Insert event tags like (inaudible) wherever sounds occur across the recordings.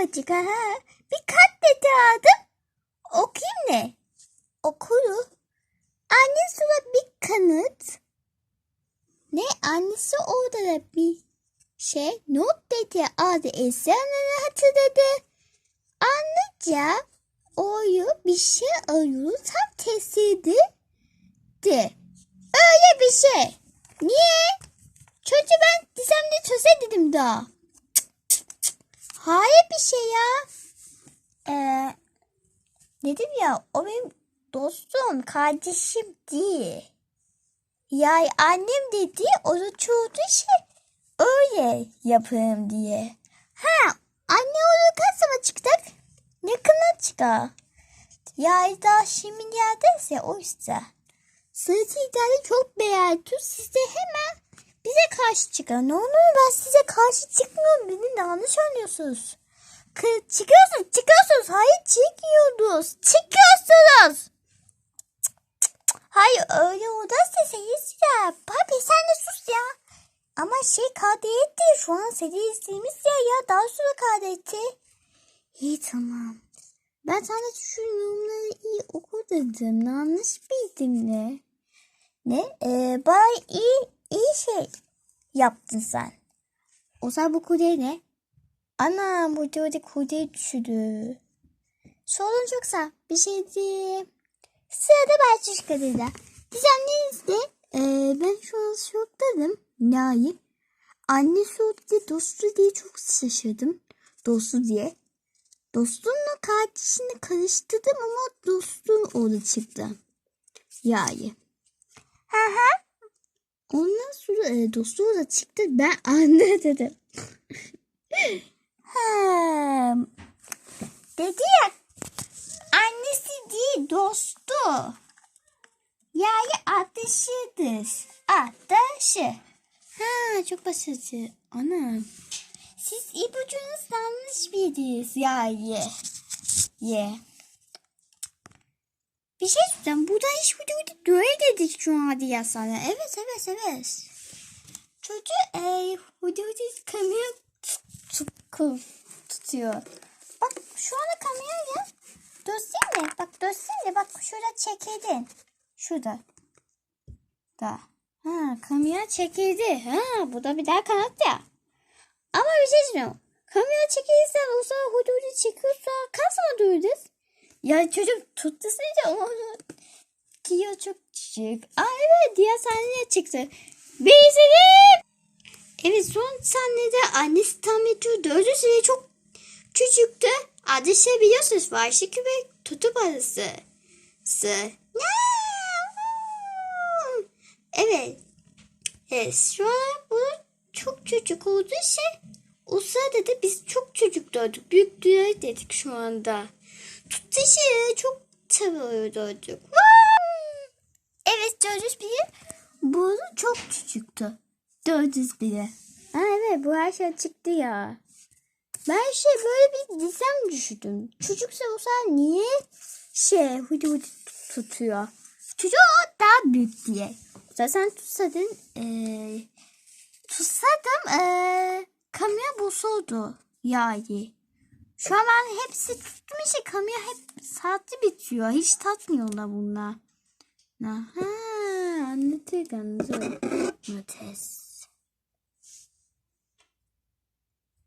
yapacak ha. Bir katleti aldım. Okuyayım ne? Okuru. Annesi de bir kanıt. Ne? Annesi orada da bir şey. Not dedi adı Esra'nın hatırladı. Anlıca oyu bir şey arıyor tam tesirdi. De. Öyle bir şey. Niye? Çocuğu ben dizemde çöze dedim daha. Hayır bir şey ya. Ee, dedim ya o benim dostum, kardeşim değil. Ya annem dedi o da çoğu şey öyle yaparım diye. Ha anne olur kaç zaman çıktık? Yakına çıkar. Ya daha şimdi ya o yüzden. Sırtı idare çok beğendim. Siz de hemen bize karşı çıkın. Ne olur ben size karşı çıkmıyorum. Beni yanlış anlıyorsunuz. Kı- çıkıyorsunuz, çıkıyorsunuz. Hayır çıkıyorsunuz. Çıkıyorsunuz. Hayır öyle odasınız ya. Papi sen de sus ya. Ama şey kadetti. Şu an seni izlediğimiz ya ya. Daha sonra kadetti. İyi tamam. Ben sana şu yorumları iyi oku dedim. Yanlış bildim ne? Ne? Ee, iyi, iyi şey yaptın sen. O zaman bu kule ne? Ana bu orada kule düşürdü. Sorun çoksa bir şey değil. Sırada Belçik kadıyla. Düzenlerinizde ee, ben şu an şoktayım. Nihayet. Annesi oldu diye dostu diye çok şaşırdım. Dostu diye. Dostumla kardeşini karıştırdım ama dostum orada çıktı. Yani. Hı hı. Ondan sonra e, dostu orada çıktı. Ben (laughs) anne dedim. ha. Dedi ya annesi değil dostu. Yani ateşidir. Ateşi. Ha çok basit. Ana. Siz ipucunuz yanlış bildiniz yani. Ye. Bir şey söyleyeceğim. Burada hiç videoda böyle dedik şu an hadi ya sana. Evet evet evet. Çocuğu e, videoda kamera tut, tut, tutuyor. Bak şu anda kameraya dönsene. Bak dönsene. Bak şurada çekildin. Şurada. Da. Ha kamera çekildi. Ha bu da bir daha kanat ya. Ama bir şey söyleyeyim. Kamera çekilirsen o zaman hududu çıkıyorsa zaman duracağız? Ya çocuk tuttu seni onu Kiyo çok küçük. Aa evet diğer sahneye çıktı. Bizim. Evet son sahnede annesi tam ediyordu. Öyle süre çok küçüktü. Adı şey biliyorsunuz. Vahşi köpek tutup arısı. Sı. Evet. Evet şu an bu çok çocuk olduğu şey o sırada da biz çok çocuk doğduk. Büyük dünya dedik şu anda. Tuttu şey çok tabii doğduk. Evet dördüz biri. Bu çok küçüktü. Dördüz biri. Ha evet bu her şey çıktı ya. Ben şey böyle bir dizem düşündüm. Çocuksa olsa niye şey hudu hudu tutuyor? Çocuk daha büyük diye. Zaten tutsadın ee, tutsadım ee, kamera bozuldu yani. Şu an hepsi işte kamera hep saati bitiyor. Hiç tatmıyorlar bunlar. Aha anlatır anlatır. Notes.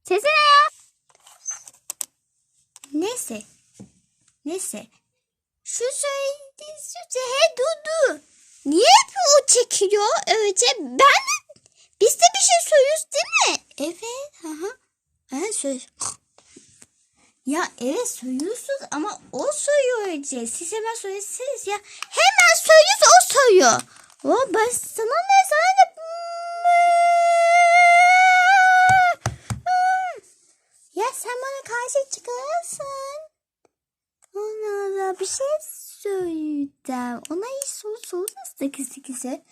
Sesi ne ya? Neyse. Neyse. Şu söylediğin sözü he Dudu. Niye o çekiyor öylece? Ben biz de bir şey söylüyoruz değil mi? Evet. Aha. Ha, söz. Ya evet söylüyorsunuz ama o söylüyor önce. Siz hemen söylesiniz ya. Hemen söylüyorsa o söylüyor. O ben sana ne sana? Ya sen bana karşı çıkarsın. Allah Allah bir şey söyleyeceğim. Ona hiç soru soracağız da kisi kisi.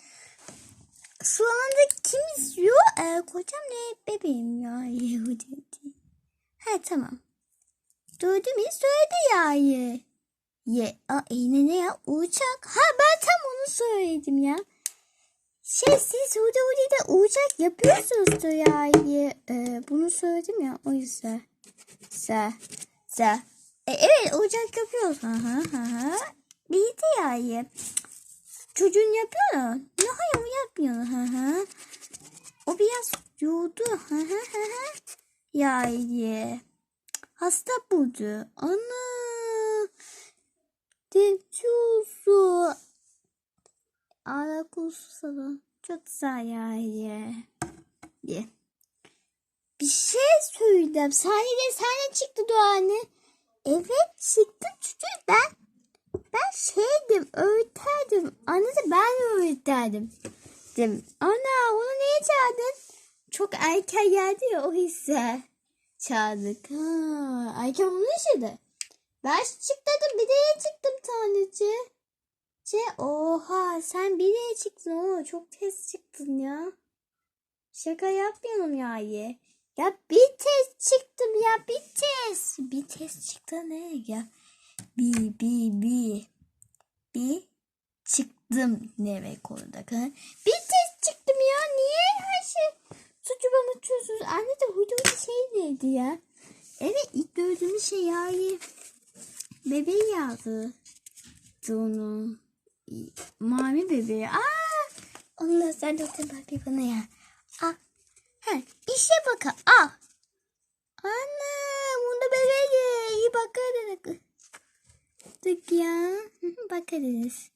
Şu anda kim izliyor? Ee, kocam ne bebeğim ya (laughs) Yahudi. Ha tamam. Duydum ya söyledi ya ye. Aa yine ne ya? Uçak. Ha ben tam onu söyledim ya. Şey siz Hudi Hudi'de uçak yapıyorsunuz da ya ye. Ee, bunu söyledim ya o yüzden. Sa. Sa. E, evet ocak yapıyoruz. Hı hı. Bildi yani. Çocuğun yapıyor mu? Ne hayır o yapmıyor. Hı hı. O biraz yoğurdu. Hı hı hı hı. Yani. Hasta buldu. Ana. Deçusu. Ara kusu sana. Çok güzel yani. Ye. Bir şey söyleyeceğim. Sahnede sahne çıktı Doğan'ı. Evet çıktı çünkü ben ben şeydim öğüterdim. Anladın ben öğüterdim. Dedim. Ana onu niye çağırdın? Çok erken geldi ya o hisse. Çağırdık. Ha, erken onu yaşadı. Ben çıktım bir de çıktım taneci. Ce oha sen bir de çıktın o çok tez çıktın ya. Şaka yapmıyorum ya ye. Ya bir test çıktım ya bir test. Bir test çıktı ne ya? Bir bir bir. Bir çıktım ne demek orada? Bir test çıktım ya niye her şey suçu bana atıyorsunuz? Anne de huydu bir şey neydi ya? Evet ilk gördüğümüz şey ya ye. Bebeği yazdı. Onu. Mavi bebeği. Aa! Allah sen de bak bir bana ya. Ah. Ha, işe bakın. Ah. Ana, bunda bebeği. İyi bakarız. Tık ya. Bakarız.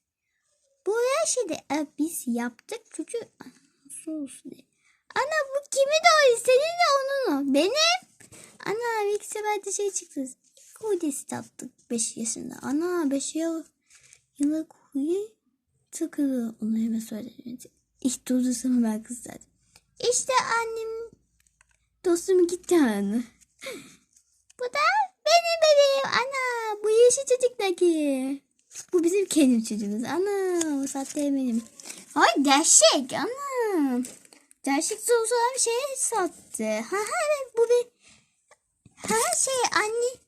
Bu her şeyde e, biz yaptık çünkü sus de. Ana bu kimi doğru? Senin de onun mu? Benim. Ana ilk sefer de şey çıktı. İlk kodesi tattık 5 yaşında. Ana 5 yıl yılı koyu tıkılı. Onu hemen söyledim. İlk durursam ben kızladım. İşte annem dostum gitti anı. (laughs) Bu da benim bebeğim. Ana bu yeşil çocuktaki. Bu bizim kendi çocuğumuz. Ana o sahte benim. Ay gerçek. Ana. Gerçek sosu bir şey sattı. Ha ha bu bir. Ha şey anne.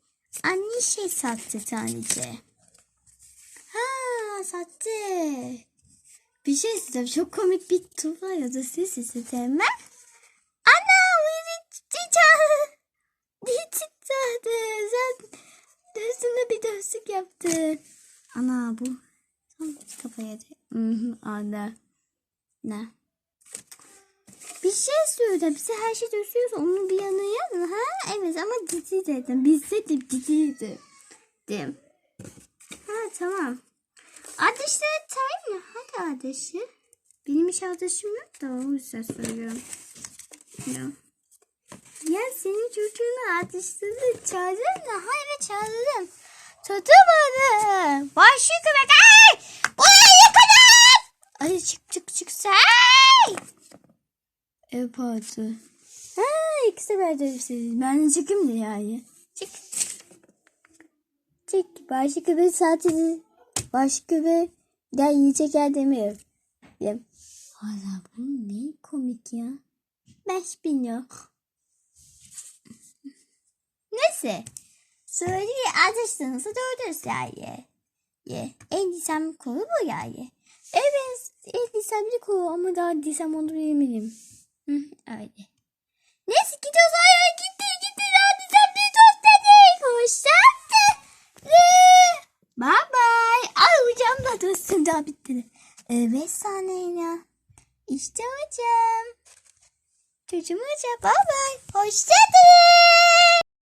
Anne şey sattı tanece. Ha sattı. Bir şey söyleyeceğim. Çok komik bir tufa ya da ses. Ana beni çiçeği. Bir çiçeği. Sen üstüne bir dövsük yaptı. Ana bu. Tam kafaya hı ana. Ne? Bir şey söyleyeceğim. Bize her şey döşüyorsa onu bir yana yazın. Ha evet ama ciddi dedim. Bizde de ciddiydi. Dedim. Ha tamam. Ateşleri sayayım mı? Hadi ateşi. Benim hiç ateşim yok da o yüzden söylüyorum. Ya. Ya senin çocuğunu ateşleri çağırırım da. Ha evet çağırırım. Tutamadım. Başı köpek. Ay! Buraya yıkadın. Ay çık çık çık say. Ev parti. Ha ikisi şey. Ben çıkayım da yani. Çık. Çık. Başı köpek saati. Başı köpek. Gel yiyecek yer demiyorum. Diyeyim. Hala bu ne komik ya. Beş bin yok. Neyse. Söyle ateştanısı doğrusu yani. Ye. En disem konu bu yani. Evet. En disem bir konu ama daha disem onu yemedim. Öyle. Neyse gidiyoruz. Ay ay gitti gitti. Daha disem bir tost dedik. Hoşçakalın. Bye bye. Ay hocam da dostum daha bitti. Evet saniye. İşte hocam. Çocuğum hocam. Bye bye. Hoşçakalın.